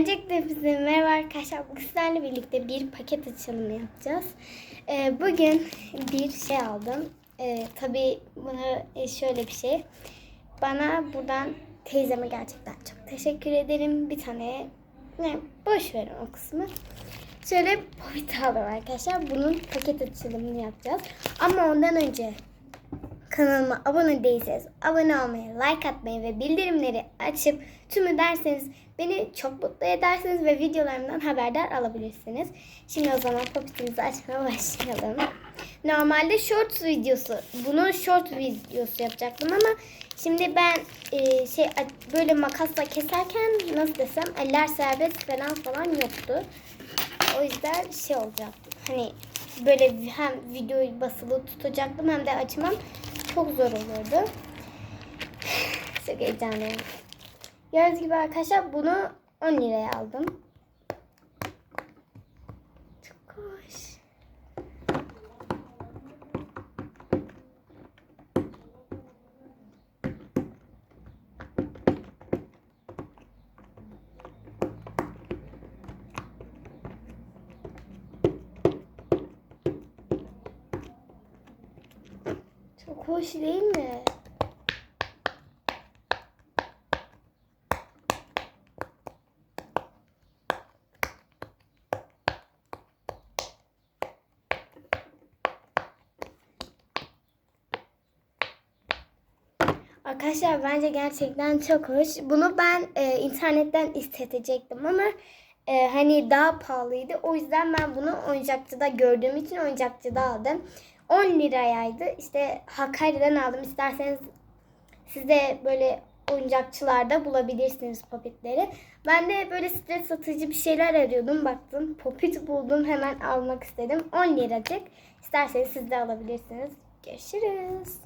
Öncelikle hepinize merhaba arkadaşlar. Bugün sizlerle birlikte bir paket açılımı yapacağız. Ee, bugün bir şey aldım. Ee, tabii bunu e, şöyle bir şey. Bana buradan teyzeme gerçekten çok teşekkür ederim. Bir tane ne boş verin o kısmı. Şöyle popit aldım arkadaşlar. Bunun paket açılımını yapacağız. Ama ondan önce Kanalıma abone değilseniz abone olmayı, like atmayı ve bildirimleri açıp tümü derseniz beni çok mutlu edersiniz ve videolarımdan haberdar alabilirsiniz. Şimdi o zaman popitimizi açmaya başlayalım. Normalde short videosu, bunun short videosu yapacaktım ama şimdi ben e, şey böyle makasla keserken nasıl desem eller serbest falan falan yoktu. O yüzden şey olacaktı. Hani böyle hem videoyu basılı tutacaktım hem de açmam çok zor olurdu. Çok heyecanlıyım. Gördüğünüz gibi arkadaşlar bunu 10 liraya aldım. Çok hoş. Çok hoş değil mi? Arkadaşlar bence gerçekten çok hoş. Bunu ben e, internetten istetecektim ama e, hani daha pahalıydı. O yüzden ben bunu oyuncakçıda gördüğüm için oyuncakçıda aldım. 10 lirayaydı. İşte Hakkari'den aldım. İsterseniz siz böyle oyuncakçılarda bulabilirsiniz popitleri. Ben de böyle stres satıcı bir şeyler arıyordum. Baktım popit buldum. Hemen almak istedim. 10 liracık. İsterseniz siz de alabilirsiniz. Görüşürüz.